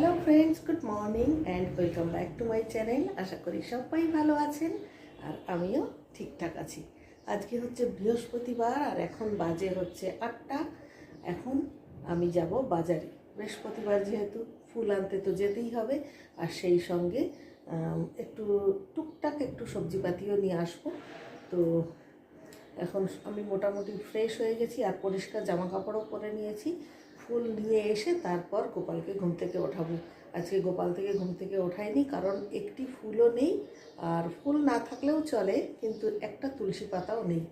Hello friends good morning and welcome back to my channel আশা করি সবাই ভালো আছেন আর আমিও ঠিকঠাক আছি। আজকে হচ্ছে বৃহস্পতিবার আর এখন বাজে হচ্ছে আটটা। এখন আমি যাব বাজারে। বৃহস্পতিবার যেহেতু ফুল আনতে তো যেতেই হবে আর সেই সঙ্গে একটু টুকটাক একটু সবজিপাতিও নিয়ে আসব। তো এখন আমি মোটামুটি ফ্রেশ হয়ে গেছি আর পরিষ্কার জামা কাপড়ও পরে নিয়েছি। ফুল নিয়ে এসে তারপর গোপালকে ঘুম থেকে ওঠাবো। আজকে গোপাল থেকে ঘুম থেকে ওঠাইনি কারণ একটি ফুলও নেই আর ফুল না থাকলেও চলে, কিন্তু একটা তুলসী পাতাও নেই।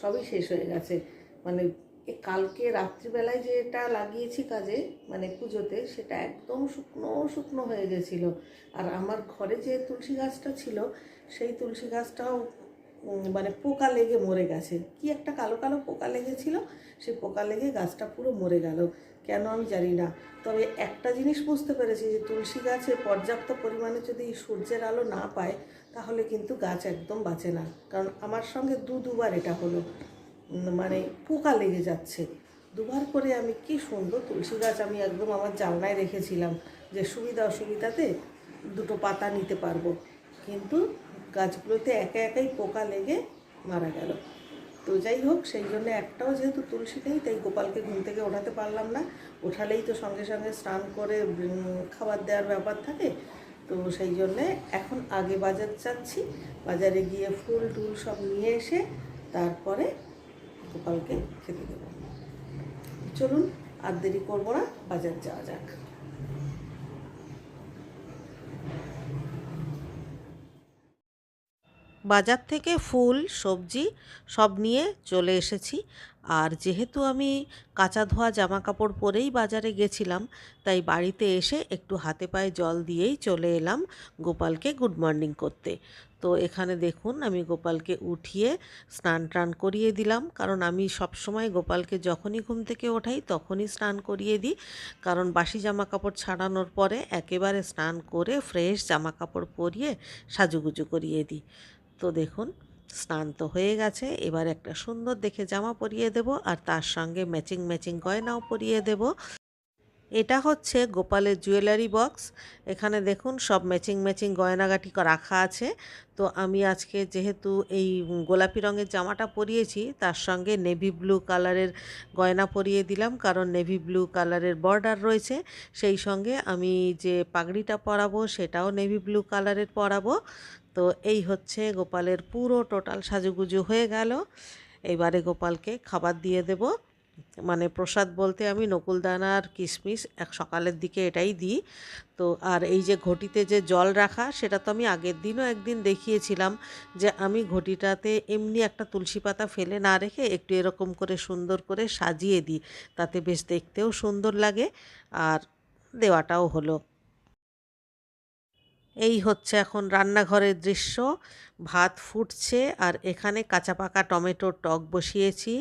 সবই শেষ হয়ে গেছে। মানে কালকে রাত্রিবেলায় যেটা লাগিয়েছি কাজে মানে পুজোতে, সেটা একদম শুকনো শুকনো হয়ে গেছিল। আর আমার ঘরে যে তুলসী গাছটা ছিল, সেই তুলসী গাছটাও মানে পোকা লেগে মরে গেছে। কি একটা কালো কালো পোকা লেগেছিল, সেই পোকা লেগে গাছটা পুরো মরে গেল। কেন আমি জানি না। তবে একটা জিনিস বুঝতে পেরেছি যে তুলসী গাছে পর্যাপ্ত পরিমাণে যদি সূর্যের আলো না পায়, তাহলে কিন্তু গাছ একদম বাঁচে না। কারণ আমার সঙ্গে দু দুবার এটা হলো। মানে পোকা লেগে যাচ্ছে। দুবার করে আমি কি সুন্দর তুলসী গাছ আমি একদম আমার জানলায় রেখেছিলাম যে সুবিধা অসুবিধাতে দুটো পাতা নিতে পারব। কিন্তু গাছগুলোতে একা একাই পোকা লেগে মারা গেল। তো যাই হোক, সেই জন্য একটাও যেহেতু তুলসী নেই, তাই গোপালকে ঘুম থেকে ওঠাতে পারলাম না। ওঠালেই তো সঙ্গে সঙ্গে স্নান করে খাবার দেওয়ার ব্যাপার থাকে। তো সেই জন্যে এখন আগে বাজার যাচ্ছি। বাজারে গিয়ে ফুল টুল সব নিয়ে এসে তারপরে গোপালকে খেতে দেবো। চলুন, আর দেরি করব না, বাজার যাওয়া যাক। বাজার থেকে ফুল, সবজি সব নিয়ে চলে এসেছি। আর যেহেতু আমি কাঁচা ধোয়া জামা কাপড় পরেই বাজারে গেছিলাম, তাই বাড়িতে এসে একটু হাতে পায়ে জল দিয়েই চলে এলাম গোপালকে গুড মর্নিং করতে। তো এখানে দেখুন, আমি গোপালকে উঠিয়ে স্নান টান করিয়ে দিলাম। কারণ আমি সবসময় গোপালকে যখনই ঘুম থেকে ওঠাই তখনই স্নান করিয়ে দিই। কারণ বাসি জামা কাপড় ছাড়ানোর পরে একেবারে স্নান করে ফ্রেশ জামা কাপড় পরিয়ে সাজুগুজু করিয়ে দিই। তো দেখুন, স্নান তো হয়ে গেছে। এবার একটা সুন্দর দেখে জামা পরিয়ে দেব আর তার সঙ্গে ম্যাচিং ম্যাচিং গয়নাও পরিয়ে দেব। এটা হচ্ছে গোপালের জুয়েলারি বক্স এখানে দেখুন, সব ম্যাচিং ম্যাচিং গয়নাগাটি রাখা আছে। তো আমি আজকে যেহেতু এই গোলাপি রঙের জামাটা পরিয়েছি, তার সঙ্গে নেভি ব্লু কালারের গয়না পরিয়ে দিলাম, কারণ নেভি ব্লু কালারের বর্ডার রয়েছে। সেই সঙ্গে আমি যে পাগড়িটা পরাবো, সেটাও নেভি ব্লু কালারের পরাবো। তো এই হচ্ছে গোপালের পুরো টোটাল সাজুগুজু হয়ে গেল। এবারে গোপালকে খাবার দিয়ে দেব। মানে প্রসাদ বলতে আমি নকুলদানা আর কিশমিশ এক সকালের দিকে এটাই দিই। তো আর এই যে ঘটিতে যে জল রাখা, সেটা তো আমি আগের দিনও একদিন দেখিয়েছিলাম যে আমি ঘটিটাতে এমনি একটা তুলসী পাতা ফেলে না রেখে একটু এরকম করে সুন্দর করে সাজিয়ে দিই। তাতে বেশ দেখতেও সুন্দর লাগে আর দেওয়াটাও হলো। এই হচ্ছে এখন রান্নাঘরের দৃশ্য। ভাত ফুটছে আর এখানে কাঁচা পাকা টমেটোর টক বসিয়েছি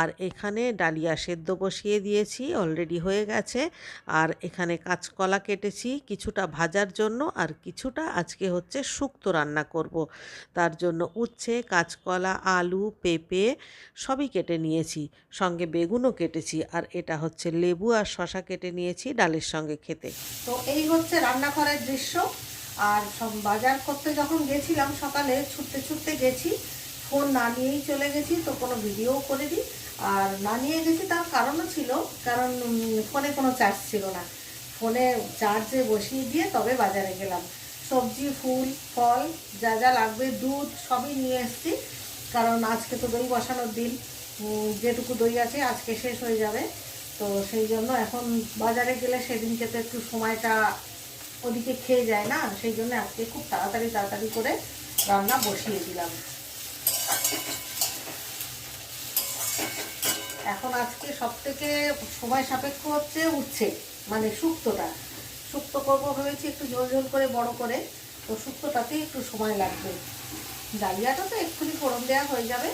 আর এখানে ডালিয়া সেদ্ধ বসিয়ে দিয়েছি অলরেডি হয়ে গেছে। আর এখানে কাঁচকলা কেটেছি, কিছুটা ভাজার জন্য আর কিছুটা আজকে হচ্ছে শুক্তো রান্না করব। তার জন্য উচ্ছে, কাঁচকলা, আলু, পেঁপে সবই কেটে নিয়েছি, সঙ্গে বেগুনও কেটেছি আর এটা হচ্ছে লেবু আর শশা কেটে নিয়েছি ডালের সঙ্গে খেতে। তো এই হচ্ছে রান্নাঘরের দৃশ্য। আর সব বাজার করতে যখন গেছিলাম সকালে, ছুটতে ছুটতে গেছি, ফোন না নিয়েই চলে গেছি, তো কোনো ভিডিও করে দিই আর না নিয়ে গেছি তার কারণও ছিল, কারণ ফোনে কোনো চার্জ ছিল না। ফোনে চার্জে বসিয়ে দিয়ে তবে বাজারে গেলাম। সবজি, ফুল, ফল, যা যা লাগবে, দুধ সবই নিয়ে এসেছি। কারণ আজকে তো দই বসানোর দিন যেটুকু দই আছে আজকে শেষ হয়ে যাবে। তো সেই জন্য এখন বাজারে গেলে সেদিনকে তো একটু সময়টা ওদিকে খেয়ে যায় না, সেই জন্য আজকে খুব তাড়াতাড়ি তাড়াতাড়ি করে রান্না বসিয়ে দিলাম। এখন আজকে সব থেকে সময় সাপেক্ষ হচ্ছে উঠছে মানে শুক্তোটা। শুক্তো করব ভেবেছি একটু ঝোল ঝোল করে, বড় করে, তো শুক্তোটাতেই একটু সময় লাগবে। ডালিয়াটা তো এক্ষুনি ফোড়ন দেওয়া হয়ে যাবে,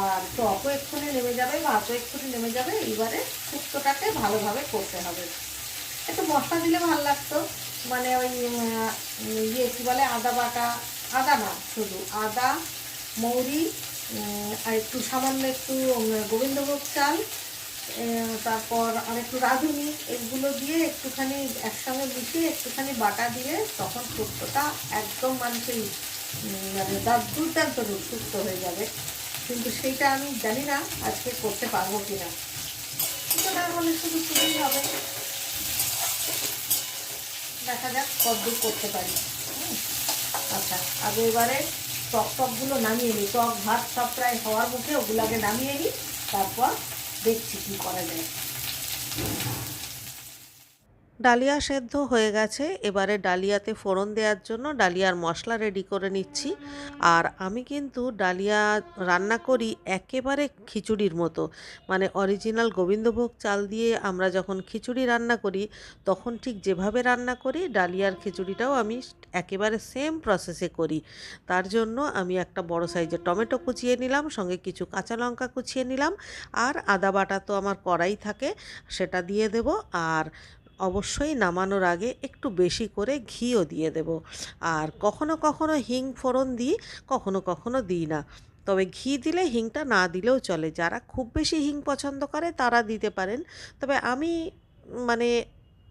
আর টকও এক্ষুনি নেমে যাবে, ভাতও এক্ষুনি নেমে যাবে, এইবারে শুক্তোটাকে ভালোভাবে করতে হবে। একটু মশলা দিলে ভালো লাগতো। মানে ওই ইয়ে কী বলে, আদা বাটা, আদা না, শুধু আদা, মৌরি আর একটু সামান্য একটু গোবিন্দভোগ চাল তারপর আর একটু রাঁধুনি, এগুলো দিয়ে একটুখানি একসঙ্গে মিশিয়ে একটুখানি বাটা দিয়ে তখন শুক্তোটা একদম মানে সেই মানে দার দুর্দান্ত সুস্থ হয়ে যাবে। কিন্তু সেইটা আমি জানি না আজকে করতে পারব কি না হলে শুধু শুধুই হবে। দেখা যাক কতদূর করতে পারি। আচ্ছা আগে এবারে টক টকগুলো নামিয়ে নিই। টক ভাত সব প্রায় হওয়ার মুখে ওগুলো আগে নামিয়ে নিই, তারপর দেখছি কী করা যায়। ডালিয়া সেদ্ধ হয়ে গেছে। এবারে ডালিয়াতে ফোড়ন দেওয়ার জন্য ডালিয়ার মশলা রেডি করে নিচ্ছি। আর আমি কিন্তু ডালিয়া রান্না করি একেবারে খিচুড়ির মতো। মানে অরিজিনাল গোবিন্দভোগ চাল দিয়ে আমরা যখন খিচুড়ি রান্না করি, তখন ঠিক যেভাবে রান্না করি, ডালিয়ার খিচুড়িটাও আমি একেবারে সেম প্রসেসে করি। তার জন্য আমি একটা বড় সাইজের টমেটো কুচিয়ে নিলাম, সঙ্গে কিছু কাঁচা লঙ্কা কুচিয়ে নিলাম। আর আদা বাটা তো আমার কড়াই থাকে, সেটা দিয়ে দেব। আর অবশ্যই নামানোর আগে একটু বেশি করে ঘিও দিয়ে দেব। আর কখনো কখনো হিং ফোড়ন দিই, কখনো কখনো দিই না। তবে ঘি দিলে হিংটা না দিলেও চলে। যারা খুব বেশি হিং পছন্দ করে তারা দিতে পারেন। তবে আমি মানে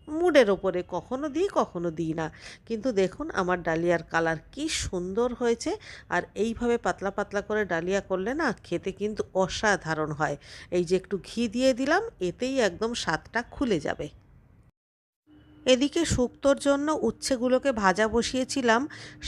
মুডের ওপরে কখনো দিই কখনো দিই না। কিন্তু দেখুন আমার ডালিয়ার কালার কি সুন্দর হয়েছে। আর এইভাবে পাতলা পাতলা করে ডালিয়া করলে না খেতে কিন্তু অসাধারণ হয়। এই যে একটু ঘি দিয়ে দিলাম, এতেই একদম স্বাদটা খুলে যাবে। এদিকে শুক্তোর জন্য উচ্ছেগুলোকে ভাজা বসিয়েছিলাম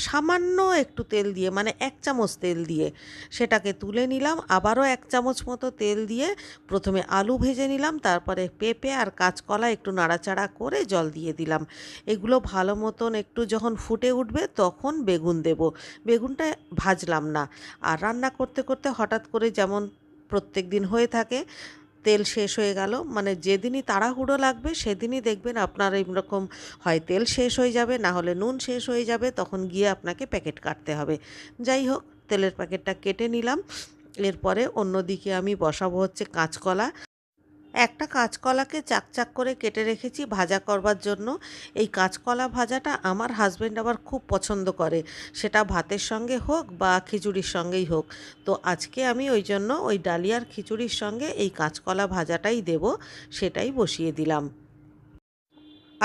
সামান্য একটু তেল দিয়ে মানে এক চামচ তেল দিয়ে। সেটাকে তুলে নিলাম, আবারও এক চামচ মতো তেল দিয়ে প্রথমে আলু ভেজে নিলাম, তারপরে পেঁপে আর কাঁচকলা একটু নাড়াচাড়া করে জল দিয়ে দিলাম। এগুলো ভালো মতন একটু যখন ফুটে উঠবে তখন বেগুন দেব। বেগুনটা ভাজলাম না। আর রান্না করতে করতে হঠাৎ করে যেমন প্রত্যেক দিন হয়ে থাকে তেল শেষ হয়ে গেল। মানে যেদিনই তাড়াহুড়ো লাগবে, সেদিনই দেখবেন আপনার এরকম হয় তেল শেষ হয়ে যাবে, না হলে নুন শেষ হয়ে যাবে, তখন গিয়ে আপনাকে প্যাকেট কাটতে হবে। যাই হোক, তেলের প্যাকেটটা কেটে নিলাম। এরপরে অন্যদিকে আমি বসাবো হচ্ছে কাঁচকলা। একটা কাঁচকলাকে চাকচাক করে কেটে রেখেছি ভাজা করবার জন্য। এই কাঁচকলা ভাজাটা আমার হাজব্যান্ড আবার খুব পছন্দ করে। সেটা ভাতের সঙ্গে হোক বা খিচুড়ির সঙ্গেই হোক। তো আজকে আমি ওই জন্য ওই ডালিয়ার খিচুড়ির সঙ্গে এই কাঁচকলা ভাজাটাই দেব, সেটাই বসিয়ে দিলাম।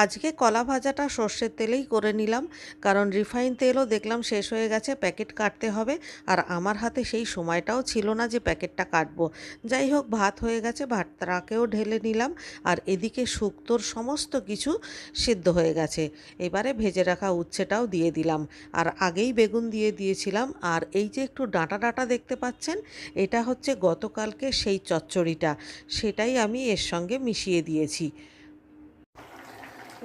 আজকে কলা ভাজাটা সর্ষের তেলেই করে নিলাম, কারণ রিফাইন তেলও দেখলাম শেষ হয়ে গেছে, প্যাকেট কাটতে হবে। আর আমার হাতে সেই সময়টাও ছিল না যে প্যাকেটটা কাটবো। যাই হোক, ভাত হয়ে গেছে, ভাতটাকেও ঢেলে নিলাম। আর এদিকে শুক্তোর সমস্ত কিছু সিদ্ধ হয়ে গেছে। এবারে ভেজে রাখা উচ্ছেটাও দিয়ে দিলাম। আর আগেই বেগুন দিয়ে দিয়েছিলাম। আর এই যে একটু ডাঁটা ডাঁটা দেখতে পাচ্ছেন, এটা হচ্ছে গতকালকে সেই চচ্চড়িটা। সেটাই আমি এর সঙ্গে মিশিয়ে দিয়েছি।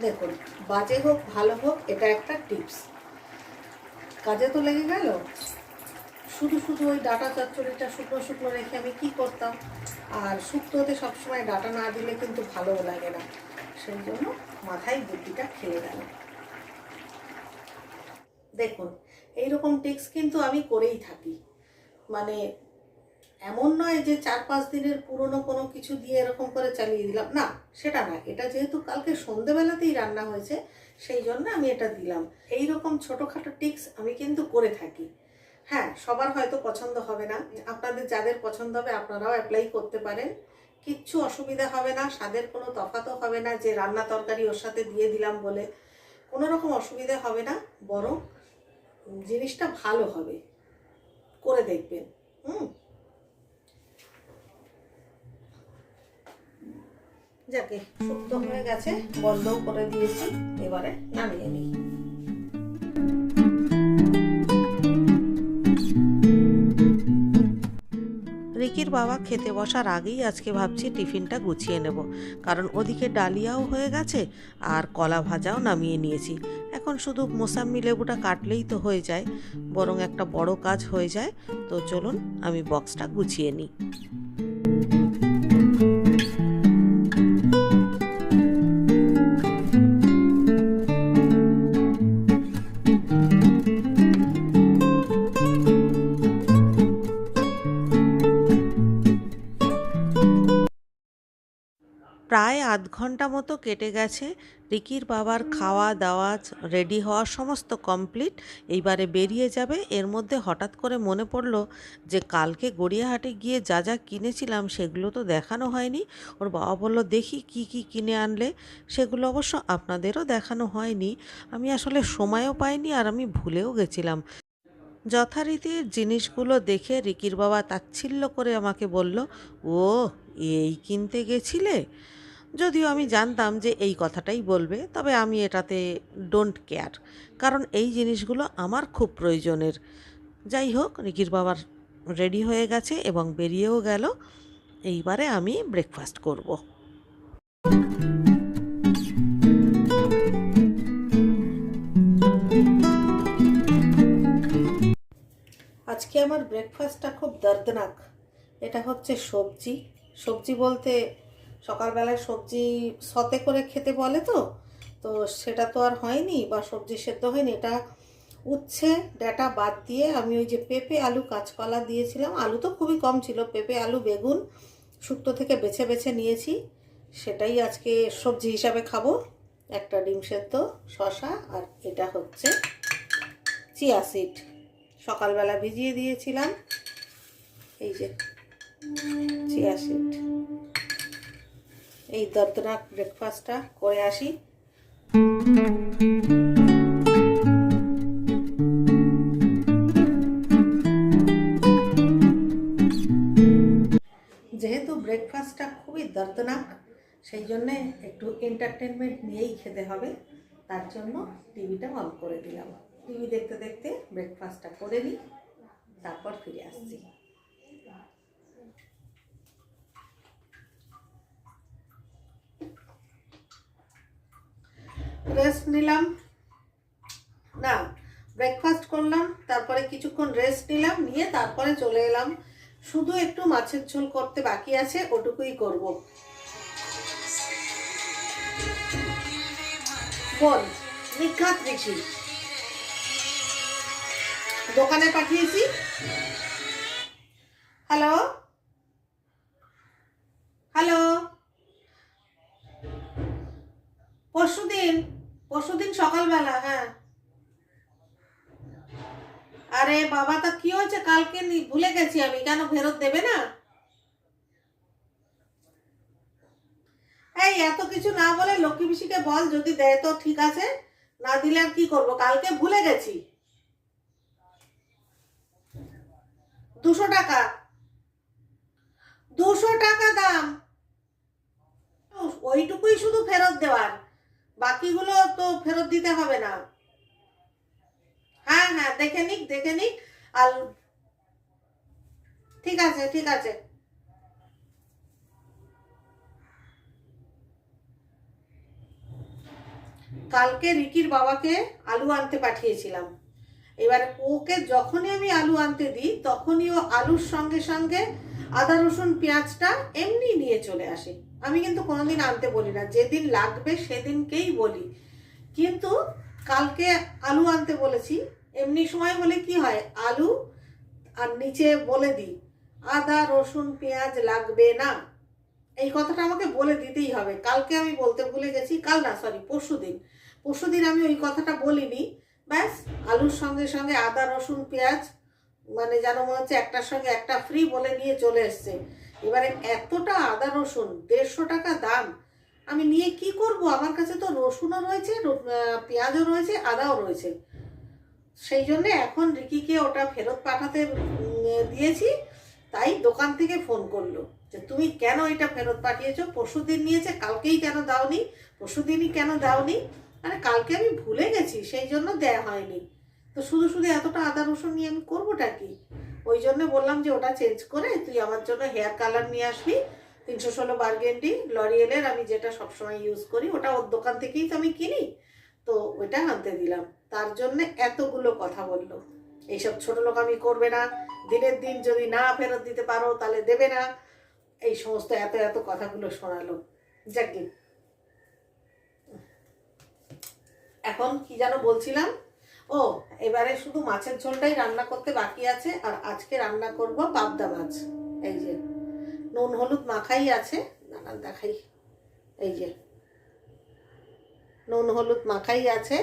দেখুন, বাজে হোক, ভালো হোক, এটা একটা টিপস। কাজে তো লেগে গেল। শুধু শুধু ওই ডাটা চচ্চড়িটা শুকনো শুকনো রেখে আমি কি করতাম? আর শুক্তোতে সবসময় ডাটা না দিলে কিন্তু ভালোও লাগে না। সেই জন্য মাথায় বুদ্ধিটা খেলে গেল। দেখুন, এইরকম টিক্স কিন্তু আমি করেই থাকি। মানে এমন নয় যে চার পাঁচ দিনের পুরনো কোনো কিছু দিয়ে এরকম করে চালিয়ে দিলাম। না, সেটা না। এটা যেহেতু কালকে সন্ধেবেলাতেই রান্না হয়েছে, সেই জন্য আমি এটা দিলাম। এই রকম ছোটোখাটো টিক্স আমি কিন্তু করে থাকি। হ্যাঁ সবার হয়তো পছন্দ হবে না। আপনাদের যাদের পছন্দ হবে, আপনারাও অ্যাপ্লাই করতে পারেন। কিচ্ছু অসুবিধা হবে না। স্বাদের কোনো তফাতও হবে না যে রান্না তরকারি ওর সাথে দিয়ে দিলাম বলে। কোনো রকম অসুবিধা হবে না। বরং জিনিসটা ভালো হবে। করে দেখবেন। যাকে শুক্তো হয়ে গেছে, বন্ধও করে দিয়েছি, এবারে নামিয়ে নিই। রিকির বাবা খেতে বসার আগেই আজকে ভাবছি টিফিনটা গুছিয়ে নেব, কারণ ওদিকে ডালিয়াও হয়ে গেছে আর কলা ভাজাও নামিয়ে নিয়েছি। এখন শুধু মোসাম্মি লেবুটা কাটলেই তো হয়ে যায়, বরং একটা বড় কাজ হয়ে যায়, তো চলুন আমি বক্সটা গুছিয়ে নিই। আধ ঘণ্টা মতো কেটে গেছে। রিকির বাবার খাওয়া দাওয়া রেডি হওয়া সমস্ত কমপ্লিট এইবারে বেরিয়ে যাবে। এর মধ্যে হঠাৎ করে মনে পড়ল যে কালকে গড়িয়াহাটে গিয়ে যা যা কিনেছিলাম সেগুলো তো দেখানো হয়নি। ওর বাবা বলল, দেখি কি কি কিনে আনলে? সেগুলো অবশ্য আপনাদেরও দেখানো হয়নি। আমি আসলে সময়ও পাইনি আর আমি ভুলেও গেছিলাম। যথারীতি জিনিসগুলো দেখে রিকির বাবা তাচ্ছিল্য করে আমাকে বলল ও এই কিনতে গেছিলে? যদিও আমি জানতাম যে এই কথাটাই বলবে, তবে আমি এটাতে ডোন্ট কেয়ার কারণ এই জিনিসগুলো আমার খুব প্রয়োজনের। যাই হোক রিকির বাবার রেডি হয়ে গেছে এবং বেরিয়েও গেল। এইবারে আমি ব্রেকফাস্ট করব। আজকে আমার ব্রেকফাস্টটা খুব দর্দনাক। এটা হচ্ছে সবজি। সবজি বলতে সকালবেলায় সবজি সতে করে খেতে বলে তো তো সেটা তো আর হয়নি বা সবজি সেদ্ধ হয়নি। এটা উচ্ছে, ডাটা বাদ দিয়ে আমি ওই যে পেঁপে, আলু, কাঁচকলা দিয়েছিলাম। আলু তো খুবই কম ছিল, পেঁপে, আলু, বেগুন শুক্তো থেকে বেছে বেছে নিয়েছি। সেটাই আজকে সবজি হিসাবে খাব। একটা ডিম সেদ্ধ শশা আর এটা হচ্ছে চিয়া সিড। সকালবেলা ভিজিয়ে দিয়েছিলাম। এই যে চিয়া সিড। এই দর্দনাক ব্রেকফাস্টটা করে আসি। যেহেতু ব্রেকফাস্টটা খুবই দর্দনাক, সেই জন্যে একটু এন্টারটেনমেন্ট নিয়েই খেতে হবে। তার জন্য টিভিটা অন করে দিলাম। টিভি দেখতে দেখতে ব্রেকফাস্টটা করে নিই, তারপর ফিরে আসছি। রেস্ট নিলাম। না ব্রেকফাস্ট করলাম, তারপরে কিছুক্ষণ রেস্ট নিলাম, নিয়ে তারপরে চলে এলাম। শুধু একটু মাছের ঝোল করতে বাকি আছে, ওটুকুই করব। ফোন নিখাত ঋষি। দোকানে পাঠিয়েছি। হ্যালো হ্যালো পরশুদিন পরশুদিন সকালবেলা হ্যাঁ। আরে বাবা, তা কি হয়েছে? কালকে ভুলে গেছি আমি। কেন ফেরত দেবে না? এই, এত কিছু না বলে লক্ষ্মী পিসিকে বল, যদি দেয় তো ঠিক আছে। না দিলে আর কি করব? কালকে ভুলে গেছি। দুশো টাকা। দুশো টাকা দাম। ওইটুকুই শুধু ফেরত দেওয়ার। বাকিগুলো তো ফেরত দিতে হবে না। হ্যাঁ হ্যাঁ দেখে নিক দেখে নিক। আর ঠিক আছে ঠিক আছে। কালকে রিকির বাবাকে আলু আনতে পাঠিয়েছিলাম। এবার ওকে যখনই আমি আলু আনতে দিই, তখনই ও আলুর সঙ্গে সঙ্গে আদা, রসুন, পেঁয়াজটা এমনি নিয়ে চলে আসে। আমি কিন্তু কোনোদিন আনতে বলি না। যেদিন লাগবে সেদিনকেই বলি। কিন্তু কালকে আলু আনতে বলেছি, এমনি সময় হলে কি হয়? আলু আর নিচে বলে দিই, আদা, রসুন, পেঁয়াজ লাগবে না। এই কথাটা আমাকে বলে দিতেই হবে। কালকে আমি বলতে ভুলে গেছি, কাল না সরি পরশু দিন। পরশু দিন আমি ওই কথাটা বলিনি। ব্যাস, আলুর সঙ্গে সঙ্গে আদা, রসুন, পেঁয়াজ মানে যেন মনে হচ্ছে একটার সঙ্গে একটা ফ্রি বলে নিয়ে চলে এসছে। এবারে এতটা আদা রসুন, দেড়শো টাকা দাম। আমি নিয়ে কি করব? আমার কাছে তো রসুনও রয়েছে পেঁয়াজও রয়েছে, আদাও রয়েছে। সেই জন্য এখন রিকিকে ওটা ফেরত পাঠাতে দিয়েছি। তাই দোকান থেকে ফোন করল যে, তুমি কেন এটা ফেরত পাঠিয়েছো? পরশু দিন নিয়েছে, কালকেই কেন দাওনি? পরশু দিনই কেন দাওনি? মানে কালকে আমি ভুলে গেছি, সেই জন্য দেয়া হয়নি। তো শুধু শুধু এতটা আদা রসুন নিয়ে আমি করবোটা কি? ওই জন্য বললাম যে ওটা চেঞ্জ করে তুই আমার জন্য হেয়ার কালার নিয়ে আসবি, তিনশো ষোলো বার্গেন্ডি লরিয়েলের আমি যেটা সবসময় ইউজ করি, ওটা ওর দোকান থেকেই তো আমি কিনি। তো ওইটা আনতে দিলাম। তার জন্য এতগুলো কথা বলল। এইসব ছোট লোক আমি করবে না। দিনের দিন যদি না ফেরত দিতে পারো তাহলে দেবে না। এই সমস্ত এত এত কথাগুলো শোনালো। যাকে এখন কি যেন বলছিলাম? ও, এবারে শুধু মাছের ঝোলটাই রান্না করতে বাকি আছে, আর আজকে রান্না করব পাবদা মাছ। এই যে, নুন, হলুদ মাখাই আছে নানান দেখাই। এই যে, নুন, হলুদ মাখাই আছে।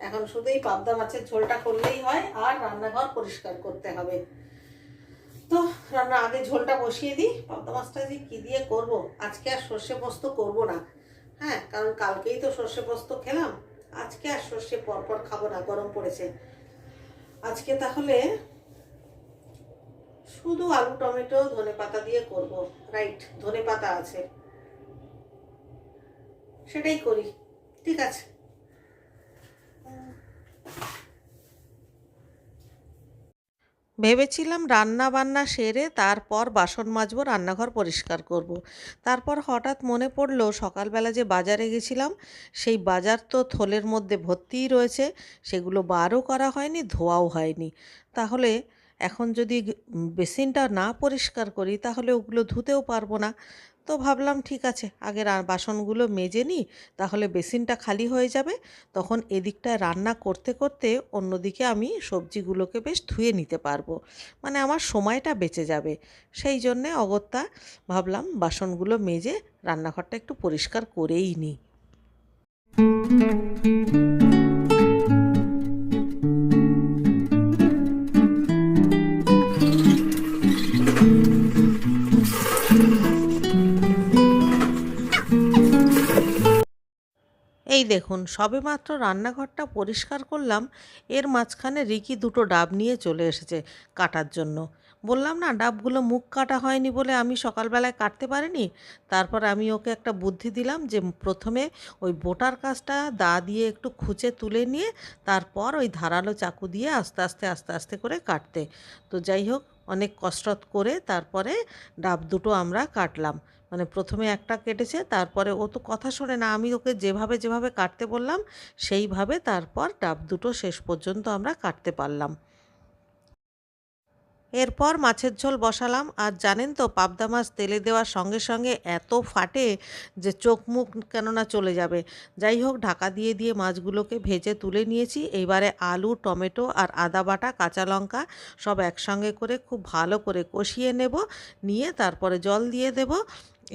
এখন শুধু এই পাবদা মাছের ঝোলটা করলেই হয়, আর রান্নাঘর পরিষ্কার করতে হবে। তো রান্না আগে ঝোলটা বসিয়ে দিই, পাবদা মাছটা যে কী দিয়ে করব? আজকে আর সর্ষে পোস্ত করব না। হ্যাঁ কারণ কালকেই তো সর্ষে পোস্ত খেলাম আজকে আর সর্ষে পরপর খাব না, গরম পড়েছে। আজকে তাহলে শুধু আলু, টমেটো, ধনে পাতা দিয়ে করব। রাইট ধনে পাতা আছে। সেটাই করি, ঠিক আছে? ভেবেছিলাম রান্না বান্না সেরে তারপর বাসন মাজবো, রান্নাঘর পরিষ্কার করব। তারপর হঠাৎ মনে পড়ল সকালবেলা যে বাজারে গেছিলাম, সেই বাজার তো থলের মধ্যে ভর্তিই রয়েছে, সেগুলো বারও করা হয়নি, ধোয়াও হয়নি তাহলে এখন যদি বেসিনটা না পরিষ্কার করি, তাহলে ওগুলো ধুতেও পারব না তো ভাবলাম, ঠিক আছে আগে বাসনগুলো মেজে নিই, তাহলে বেসিনটা খালি হয়ে যাবে। তখন এদিকটায় রান্না করতে করতে অন্যদিকে আমি সবজিগুলোকে বেশ ধুয়ে নিতে পারব। মানে আমার সময়টা বেঁচে যাবে। সেই জন্যে অগত্যা ভাবলাম বাসনগুলো মেজে রান্নাঘরটা একটু পরিষ্কার করেই নিই। এই দেখুন সবেমাত্র রান্নাঘরটা পরিষ্কার করলাম, এর মাঝখানে রিকি দুটো ডাব নিয়ে চলে এসেছে কাটার জন্য। বললাম, না, ডাবগুলো মুখ কাটা হয়নি বলে আমি সকালবেলায় কাটতে পারিনি। তারপর আমি ওকে একটা বুদ্ধি দিলাম যে প্রথমে ওই বোটার কাজটা দা দিয়ে একটু খুঁচে তুলে নিয়ে তারপর ওই ধারালো চাকু দিয়ে আস্তে আস্তে আস্তে আস্তে করে কাটতে। তো যাই হোক, অনেক কসরত করে তারপরে ডাব দুটো আমরা কাটলাম। মানে প্রথমে একটা কেটেছে, তারপরে ও তো কথা শোনে না, আমি ওকে যেভাবে যেভাবে কাটতে বললাম, সেইভাবে তারপর ডাব দুটো শেষ পর্যন্ত আমরা কাটতে পারলাম। এরপর মাছের ঝোল বসালাম, আর জানেন তো পাবদা মাছ তেলে দেওয়ার সঙ্গে সঙ্গে এত ফাটে যে চোখ মুখ কেননা চলে যাবে। যাই হোক, ঢাকা দিয়ে দিয়ে মাছগুলোকে ভেজে তুলে নিয়েছি এইবারে আলু, টমেটো আর আদা বাটা, কাঁচা লঙ্কা সব একসঙ্গে করে খুব ভালো করে কষিয়ে নেব, নিয়ে তারপরে জল দিয়ে দেব।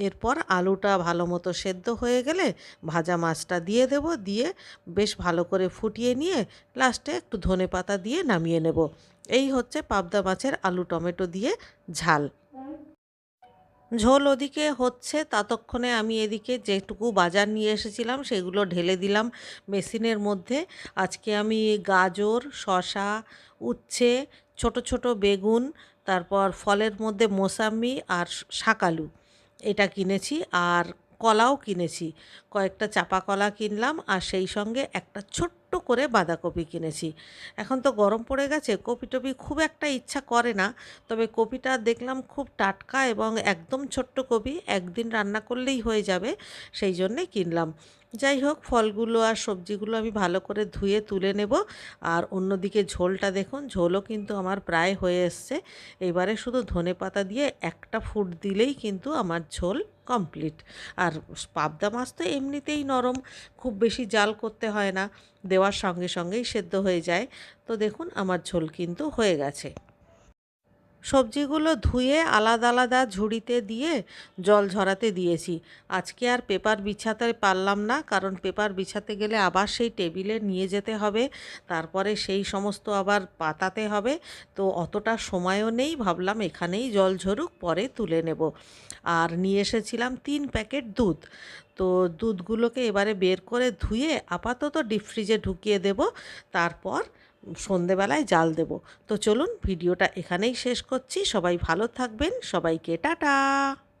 এরপর আলুটা ভালো মতো সেদ্ধ হয়ে গেলে ভাজা মাছটা দিয়ে দেব, দিয়ে বেশ ভালো করে ফুটিয়ে নিয়ে লাস্টে একটু ধনে পাতা দিয়ে নামিয়ে নেব। এই হচ্ছে পাবদা মাছের আলু টমেটো দিয়ে ঝাল। ঝোল ওদিকে হচ্ছে, ততক্ষণে আমি এদিকে যেটুকু বাজার নিয়ে এসেছিলাম সেগুলো ঢেলে দিলাম মেশিনের মধ্যে। আজকে আমি গাজর শশা উচ্ছে, ছোট ছোট বেগুন, তারপর ফলের মধ্যে মোসাম্বি আর শাকালু এটা কিনেছি আর কলাও কিনেছি। কয়েকটা চাপা কলা কিনলাম আর সেই সঙ্গে একটা ছোট্ট করে বাঁধাকপি কিনেছি। এখন তো গরম পড়ে গেছে কপি টপি খুব একটা ইচ্ছা করে না। তবে কপিটা দেখলাম খুব টাটকা এবং একদম ছোট্ট কপি, একদিন রান্না করলেই হয়ে যাবে, সেই জন্যে কিনলাম। যাই হোক, ফলগুলো আর সবজিগুলো আমি ভালো করে ধুয়ে তুলে নেব। আর অন্যদিকে ঝোলটা দেখুন, ঝোলও কিন্তু আমার প্রায় হয়ে এসছে। এবারে শুধু ধনে পাতা দিয়ে একটা ফুট দিলেই কিন্তু আমার ঝোল কমপ্লিট। আর পাবদা মাছ তো এমনিতেই নরম, খুব বেশি জাল করতে হয় না, দেওয়ার সঙ্গে সঙ্গেই সেদ্ধ হয়ে যায়। তো দেখুন, আমার ঝোল কিন্তু হয়ে গেছে। সবজিগুলো ধুয়ে আলাদা আলাদা ঝুড়িতে দিয়ে জল ঝরাতে দিয়েছি। আজকে আর পেপার বিছাতে পারলাম না, কারণ পেপার বিছাতে গেলে আবার সেই টেবিলে নিয়ে যেতে হবে, তারপরে সেই সমস্ত আবার পাতাতে হবে। তো অতটা সময়ও নেই, ভাবলাম এখানেই জল ঝরুক, পরে তুলে নেব। আর নিয়ে এসেছিলাম তিন প্যাকেট দুধ। তো দুধগুলোকে এবারে বের করে ধুয়ে আপাতত ডিপ ফ্রিজে ঢুকিয়ে দেব, তারপর সন্ধেবেলায় জাল দেব। তো চলুন ভিডিওটা এখানেই শেষ করছি। সবাই ভালো থাকবেন। সবাইকে টাটা।